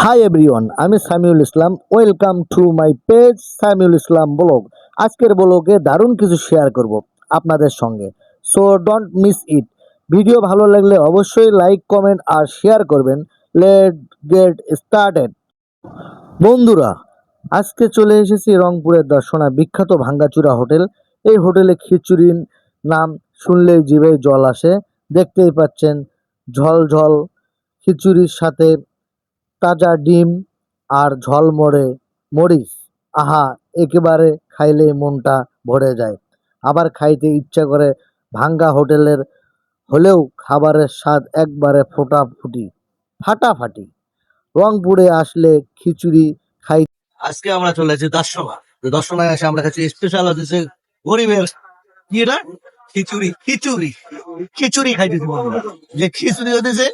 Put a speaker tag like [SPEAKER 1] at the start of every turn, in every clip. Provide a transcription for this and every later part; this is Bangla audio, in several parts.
[SPEAKER 1] হাই এভরিওয়ান আমি Samiul Islam. Welcome to my page Samiul Islam blog. আজকের ব্লগে দারুণ কিছু শেয়ার করব আপনাদের সঙ্গে। So don't miss it video ভালো লাগলে অবশ্যই লাইক কমেন্ট আর শেয়ার করবেন। লেট গেট স্টার্টেড বন্ধুরা, আজকে চলে এসেছি রংপুরের দর্শনা বিখ্যাত ভাঙ্গাচুরা হোটেল। এই হোটেলে খিচুড়ির নাম শুনলেই জিভে জল আসে। দেখতেই পাচ্ছেন ঝল ঝল খিচুড়ির সাথে তাজা ডিম আর ঝলমরে মরিচ। আহা, একেবারে খাইলে মনটা ভরে যায়। আবার খাইতে ইচ্ছা করে ভাঙ্গা হোটেলের হলেও খাবারের স্বাদ একবারে ফোটাফুটি, ফাটাফাটি। রংপুরে আসলে খিচুড়ি খাই
[SPEAKER 2] আজকে আমরা চলে যাচ্ছি দর্শনা দর্শনায় এসে আমরা খাচ্ছি স্পেশাল হচ্ছে গরিবের কি এটা? খিচুড়ি খিচুড়ি। খিচুড়ি খাইতেছি যে খিচুড়ি হতেছে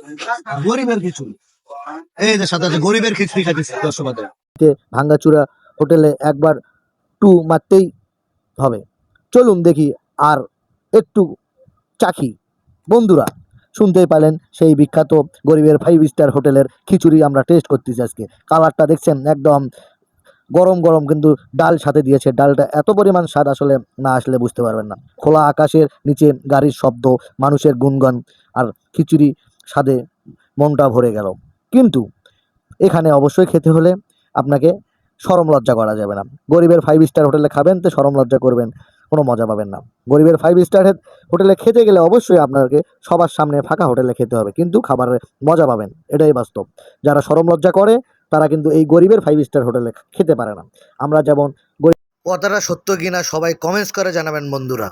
[SPEAKER 2] গরিবের খিচুড়ি।
[SPEAKER 1] ভাঙ্গাচুরা হোটেলে একবার টু মারতেই হবে। চলুন দেখি আর একটু চাখি। বন্ধুরা, শুনতেই পালেন সেই বিখ্যাত গরিবের ফাইভ স্টার হোটেলের খিচুড়ি আমরা টেস্ট করতেছি আজকে। কালারটা দেখছেন একদম গরম গরম, কিন্তু ডাল সাথে দিয়েছে। ডালটা এত পরিমাণ স্বাদ আসলে না আসলে বুঝতে পারবেন না। খোলা আকাশের নিচে গাড়ির শব্দ, মানুষের গুনগান, আর খিচুড়ি স্বাদে মনটা ভরে গেল। কিন্তু এখানে অবশ্যই খেতে হলে আপনাকে সরম লজ্জা করা যাবে না। গরিবের ফাইভ স্টার হোটেলে খাবেন, তো সরম লজ্জা করবেন, কোনো মজা পাবেন না। গরিবের ফাইভ স্টার হোটেলে খেতে গেলে অবশ্যই আপনাকে সবার সামনে ফাঁকা হোটেলে খেতে হবে, কিন্তু খাবারের মজা পাবেন, এটাই বাস্তব। যারা সরম লজ্জা করে, তারা কিন্তু এই গরিবের ফাইভ স্টার হোটেলে খেতে পারে না। আমরা যেমন কথাটা সত্য কিনা সবাই কমেন্টস করে জানাবেন বন্ধুরা।